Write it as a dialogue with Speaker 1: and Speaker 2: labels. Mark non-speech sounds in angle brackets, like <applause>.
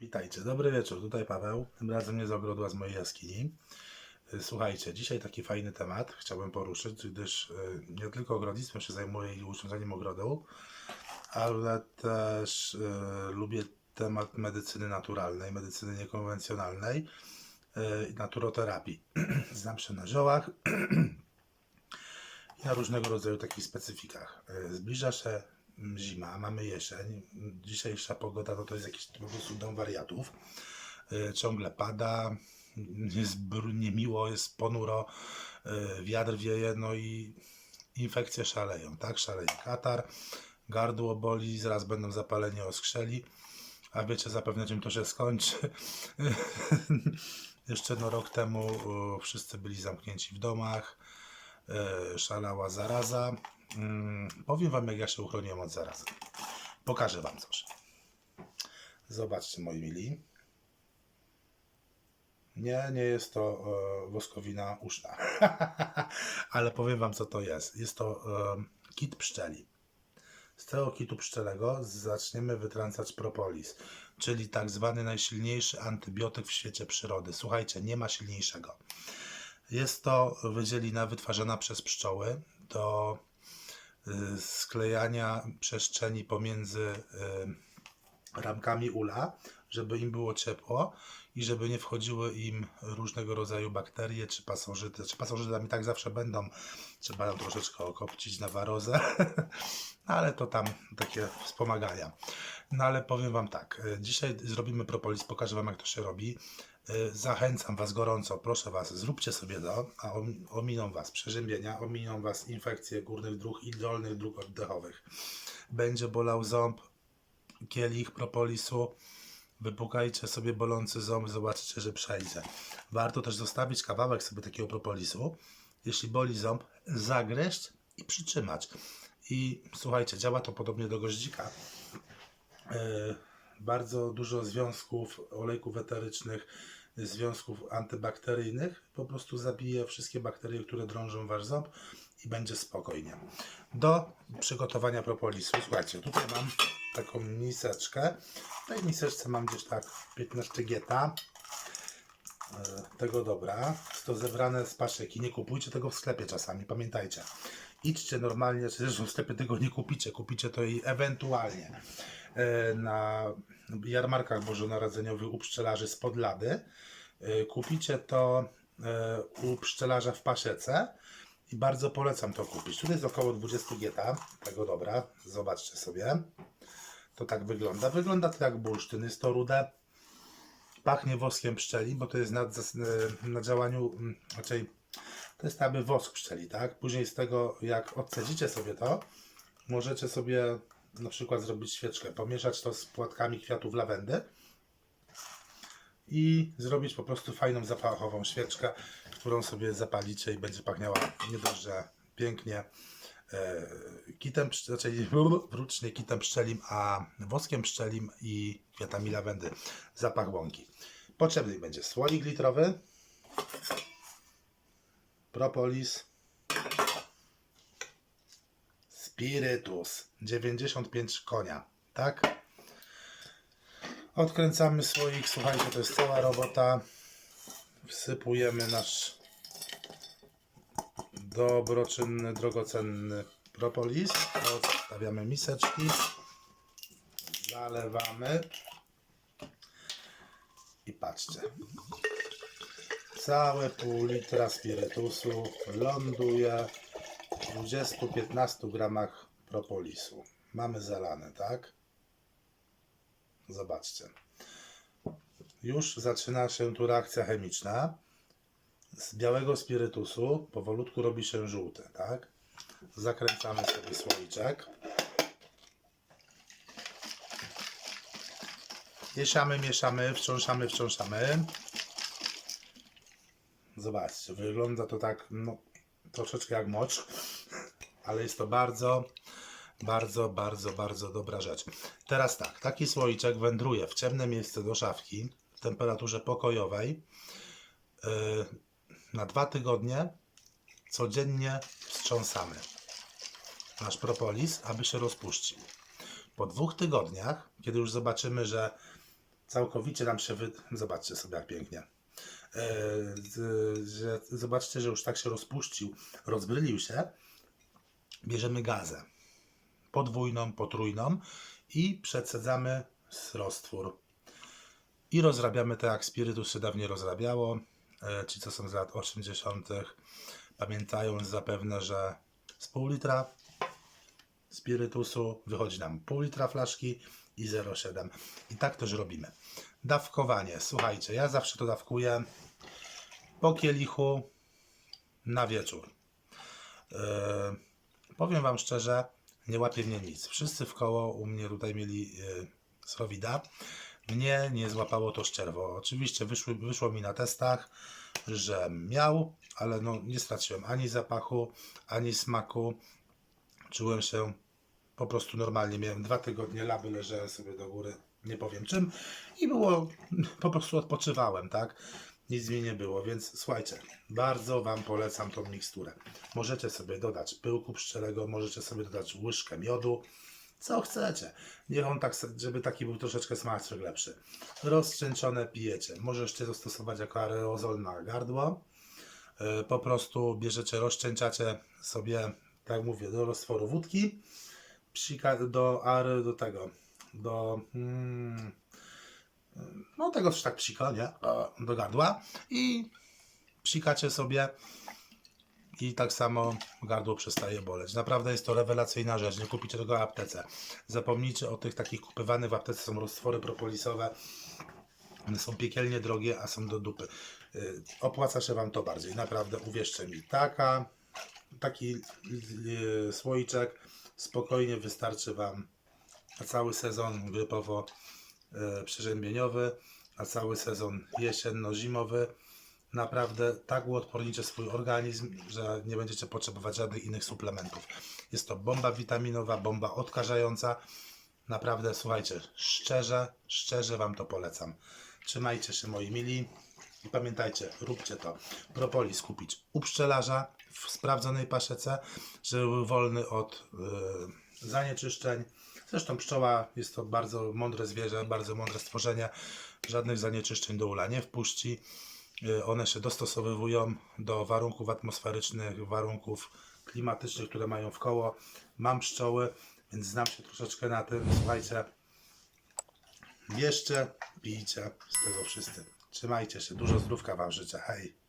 Speaker 1: Witajcie, dobry wieczór, tutaj Paweł, tym razem nie z ogrodu, a z mojej jaskini. Y, Słuchajcie, dzisiaj taki fajny temat chciałbym poruszyć, gdyż y, nie tylko ogrodnictwem się zajmuję i urządzeniem ogrodu, ale też y, lubię temat medycyny naturalnej, medycyny niekonwencjonalnej i naturoterapii. <clears throat> Znam się na ziołach <clears throat> i na różnego rodzaju takich specyfikach. Zbliża się zima, mamy jesień. Dzisiejsza pogoda to, to jest jakiś po prostu dom wariatów. Y, Ciągle pada, jest niemiło, jest ponuro, y, wiatr wieje, no i infekcje szaleją, tak? Szaleje katar, gardło boli, zaraz będą zapalenie oskrzeli, a wiecie zapewne czym to się skończy. <laughs> Jeszcze no rok temu wszyscy byli zamknięci w domach, y, szalała zaraza. Mm, Powiem wam jak ja się uchroniłem od zarazy. Pokażę wam coś. Zobaczcie moi mili. Nie, nie jest to e, woskowina uszna. <laughs> Ale powiem wam, co to jest. Jest to e, kit pszczeli. Z tego kitu pszczelego zaczniemy wytrącać propolis, czyli tak zwany najsilniejszy antybiotyk w świecie przyrody. Słuchajcie, nie ma silniejszego. Jest to wydzielina wytwarzana przez pszczoły y, sklejania przestrzeni pomiędzy y, ramkami ula, żeby im było ciepło i żeby nie wchodziły im różnego rodzaju bakterie czy pasożyty. Czy pasożytami tak zawsze będą. Trzeba ją troszeczkę okopcić na warozę, <laughs> ale to tam takie wspomagania. No ale powiem Wam tak, dzisiaj zrobimy propolis, pokażę Wam jak to się robi. Y, Zachęcam Was gorąco, proszę Was, zróbcie sobie to, a om- ominą Was przeziębienia, ominą Was infekcje górnych dróg i dolnych dróg oddechowych. Będzie bolał ząb, kielich propolisu, wypukajcie sobie bolący ząb, zobaczycie, że przejdzie. Warto też zostawić kawałek sobie takiego propolisu, jeśli boli ząb, zagryźć i przytrzymać. I słuchajcie, działa to podobnie do goździka. E, bardzo dużo związków olejków eterycznych, związków antybakteryjnych po prostu zabije wszystkie bakterie, które drążą wasz ząb i będzie spokojnie. Do przygotowania propolisu, słuchajcie, tutaj mam taką miseczkę. W tej miseczce mam gdzieś tak 15 gieta e, tego dobra. Jest to zebrane z paszyki. Nie kupujcie tego w sklepie czasami, pamiętajcie. Idźcie normalnie, czy zresztą w sklepie tego nie kupicie, kupicie to i ewentualnie e, na jarmarkach bożonarodzeniowych u pszczelarzy z Podlady. E, Kupicie to e, u pszczelarza w Pasiece i bardzo polecam to kupić. Tutaj jest około 20 gieta tego dobra. Zobaczcie sobie. To tak wygląda. Wygląda to jak bursztyn. Jest to rude. Pachnie woskiem pszczeli, bo to jest na, na działaniu, raczej to jest jakby wosk pszczeli, tak? Później z tego, jak odcedzicie sobie to, możecie sobie na przykład zrobić świeczkę, pomieszać to z płatkami kwiatów lawendy i zrobić po prostu fajną zapachową świeczkę, którą sobie zapalicie i będzie pachniała nie dość, że pięknie e, kitem, znaczy <laughs> wrócznie kitem pszczelim, a woskiem pszczelim i kwiatami lawendy. Zapach łąki. Potrzebny będzie słoik litrowy, propolis, spirytus 95 konia, tak? Odkręcamy słoik, słuchajcie, to jest cała robota. Wsypujemy nasz dobroczynny, drogocenny propolis. Odstawiamy miseczki. Zalewamy. I patrzcie. Całe pół litra spirytusu ląduje w 20-15 gramach propolisu. Mamy zalane, tak? Zobaczcie. Już zaczyna się tu reakcja chemiczna. Z białego spirytusu powolutku robi się żółty, tak? Zakręcamy sobie słoiczek. Mieszamy, mieszamy, wstrząsamy, wstrząsamy. Zobaczcie, wygląda to tak, no, troszeczkę jak mocz, ale jest to bardzo, bardzo, bardzo, bardzo dobra rzecz. Teraz tak, taki słoiczek wędruje w ciemne miejsce do szafki w temperaturze pokojowej yy, na dwa tygodnie. Codziennie wstrząsamy nasz propolis, aby się rozpuścił. Po dwóch tygodniach, kiedy już zobaczymy, że całkowicie nam się wy... Zobaczcie sobie, jak pięknie. E, że, zobaczcie, że już tak się rozpuścił, rozbrylił się. Bierzemy gazę podwójną, potrójną i przecedzamy roztwór. I rozrabiamy tak, jak spirytus się dawniej rozrabiało. E, Ci, co są z lat 80., pamiętają zapewne, że z pół litra spirytusu wychodzi nam pół litra flaszki i 0,7. I tak też robimy. Dawkowanie. Słuchajcie, ja zawsze to dawkuję po kielichu na wieczór. Yy, powiem Wam szczerze, nie łapie mnie nic. Wszyscy w koło u mnie tutaj mieli yy, srowida. Mnie nie złapało to szczerwo. Oczywiście wyszły, wyszło mi na testach, że miał, ale no, nie straciłem ani zapachu, ani smaku. Czułem się po prostu normalnie. Miałem dwa tygodnie laby, leżałem sobie do góry, nie powiem czym. I było, <laughs> po prostu odpoczywałem, tak? Nic mi nie było, więc słuchajcie, bardzo Wam polecam tą miksturę. Możecie sobie dodać pyłku pszczelego, możecie sobie dodać łyżkę miodu, co chcecie. Niech on tak, żeby taki był troszeczkę smaczek lepszy. Rozczęczone pijecie. Możecie zastosować jako aerozol na gardło. Yy, Po prostu bierzecie, rozczęczacie sobie, tak mówię, do roztworu wódki, psika, do do tego, do mm, no tego też tak psika, nie? Do gardła i psikacie sobie i tak samo gardło przestaje boleć. Naprawdę jest to rewelacyjna rzecz. Nie kupicie tego w aptece. Zapomnijcie o tych takich kupywanych w aptece są roztwory propolisowe. One są piekielnie drogie, a są do dupy. Y, Opłaca się Wam to bardziej. Naprawdę, uwierzcie mi. Taka, taki y, słoiczek spokojnie wystarczy Wam na cały sezon grypowo e, na cały sezon jesienno-zimowy. Naprawdę tak uodpornicie swój organizm, że nie będziecie potrzebować żadnych innych suplementów. Jest to bomba witaminowa, bomba odkażająca. Naprawdę, słuchajcie, szczerze, szczerze Wam to polecam. Trzymajcie się moi mili i pamiętajcie, róbcie to. Propolis kupić u pszczelarza sprawdzonej paszece, żeby był wolny od yy, zanieczyszczeń. Zresztą pszczoła jest to bardzo mądre zwierzę, bardzo mądre stworzenie. Żadnych zanieczyszczeń do ula nie wpuści. Yy, One się dostosowywują do warunków atmosferycznych, warunków klimatycznych, które mają w koło. Mam pszczoły, więc znam się troszeczkę na tym. Słuchajcie, bierzcie, pijcie z tego wszyscy. Trzymajcie się, dużo zdrówka Wam życzę. Hej!